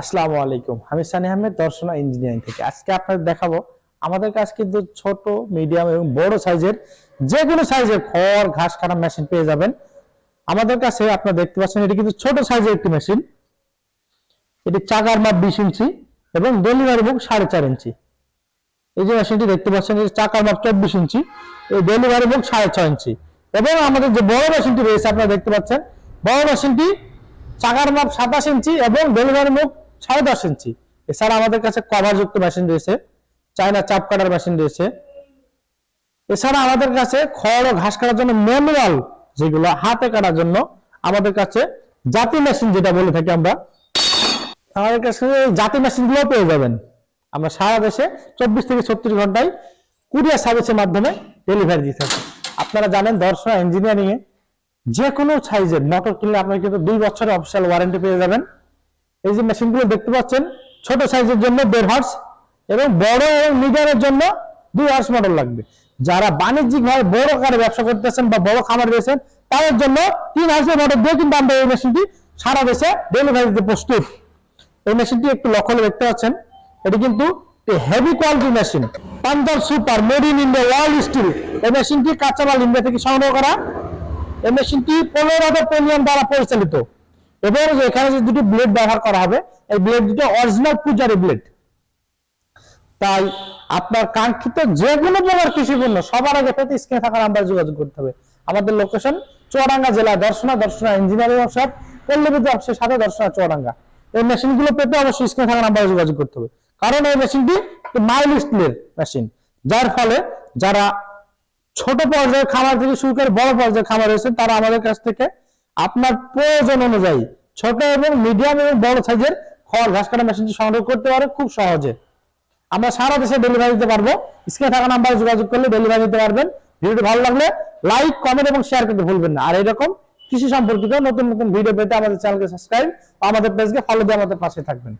আসসালামু আলাইকুম। আমি সানি আহমেদ, দর্শনা ইঞ্জিনিয়ারিং থেকে। আজকে আপনাদের দেখাবো, আমাদের কাছে কিন্তু ছোট মিডিয়াম এবং বড় সাইজের যে কোনো সাইজের খড়, ঘাস কাটা মেশিন পেয়ে যাবেন। আমাদের কাছে আপনারা দেখতে পাচ্ছেন, এটি কিন্তু ছোট সাইজের একটি মেশিন এটি চাকার মাপ বিশ ইঞ্চি এবং ডেলিভারি বুক সাড়ে চার ইঞ্চি। এই যে মেশিনটি দেখতে পাচ্ছেন চাকার মাপ চব্বিশ ইঞ্চি, এই ডেলিভারি বুক সাড়ে ছয় ইঞ্চি। এবং আমাদের যে বড় মেশিনটি রয়েছে, আপনারা দেখতে পাচ্ছেন, বড় মেশিনটি চাকার মাপ সাতাশ ইঞ্চি এবং ডেলিভারি মুখ সাড়ে দশ ইঞ্চি। এছাড়া আমাদের কাছে কভার যুক্ত মেশিন রয়েছে, চায়না চাপ কাটার মেশিন রয়েছে। এছাড়া আমাদের কাছে খড় ও ঘাস কাটার জন্য ম্যানুয়াল যেগুলো হাতে কাটার জন্য আমাদের কাছে জাতি মেশিন যেটা বলে থাকি আমরা, আমাদের কাছে জাতি মেশিনগুলো পেয়ে যাবেন। আমরা সারা দেশে চব্বিশ থেকে ছত্রিশ ঘন্টায় কুরিয়ার সার্ভিসের মাধ্যমে ডেলিভারি দিয়ে থাকি। আপনারা জানেন দর্শনা ইঞ্জিনিয়ারিং এ যে কোনো সাইজের মোটর কিনলে আপনারা কিন্তু দুই বছরের অফিসিয়াল ওয়ারেন্টি পেয়ে যাবেন। এই যে মেশিনগুলো দেখতে পাচ্ছেন, ছোট সাইজের জন্য দেড় হার্স এবং বড় এবং মিডিয়ামের জন্য দুই হার্স মডেল লাগবে। যারা বাণিজ্যিক ভাবে বড় আকারে ব্যবসা করতেছেন বা বড় খামার রয়েছেন তাদের জন্য তিন হার্সের মডেল দিয়ে কিন্তু আমরা এই মেশিনটি সারা দেশে ডেলিভারি দিতে প্রস্তুত। এই মেশিনটি একটু লক্ষ্য করে দেখতে পাচ্ছেন, এটি কিন্তু heavy quality machine Punjab super made in India world steel এই মেশিনটি কাঁচামাল ইন্ডিয়া থেকে সংগ্রহ করা। এই মেশিনটি পনেরো হাজার প্রিমিয়াম দ্বারা পরিচালিত। এবং এখানে যে দুটি ব্লেড ব্যবহার করা হবে, এই ব্লেড দুটো অরিজিনাল পূজারি ব্লেড তাই আপনার কাঙ্ক্ষিত যে কোনো প্রকার কৃষি পণ্য সবার আগে পেতে স্ক্রিনে থাকা নাম্বারে যোগাযোগ করতে হবে। আমাদের লোকেশন চুয়াডাঙ্গা জেলা দর্শনা দর্শনা ইঞ্জিনিয়ারিং ওয়ার্কশপ পল্লবী অফিসের সাথে দর্শনা চুয়াডাঙ্গা। এই মেশিনগুলো পেতে অবশ্যই স্ক্রিনে থাকা নাম্বারে যোগাযোগ করতে হবে। কারণ এই মেশিনটি মাইল স্টিলের মেশিন যার ফলে যারা ছোট পর্যায়ের খামার থেকে শুরু করে বড় পর্যায়ের খামার রয়েছে তারা আমাদের কাছ থেকে আপনার প্রয়োজন অনুযায়ী ছোট এবং মিডিয়াম এবং বড় সাইজের খড়, ঘাস কাটা মেশিনটি সংগ্রহ করতে পারে খুব সহজে। আমরা সারা দেশে ডেলিভারি দিতে পারব। স্ক্রিনে থাকা নাম্বারে যোগাযোগ করলে ডেলিভারি দিতে পারবেন। ভিডিওটি ভালো লাগলে লাইক কমেন্ট এবং শেয়ার করতে ভুলবেন না। আর এরকম কৃষি সম্পর্কিত নতুন নতুন ভিডিও পেতে আমাদের চ্যানেলকে সাবস্ক্রাইব আমাদের পেজকে ফলো দিয়ে আমাদের পাশে থাকবেন।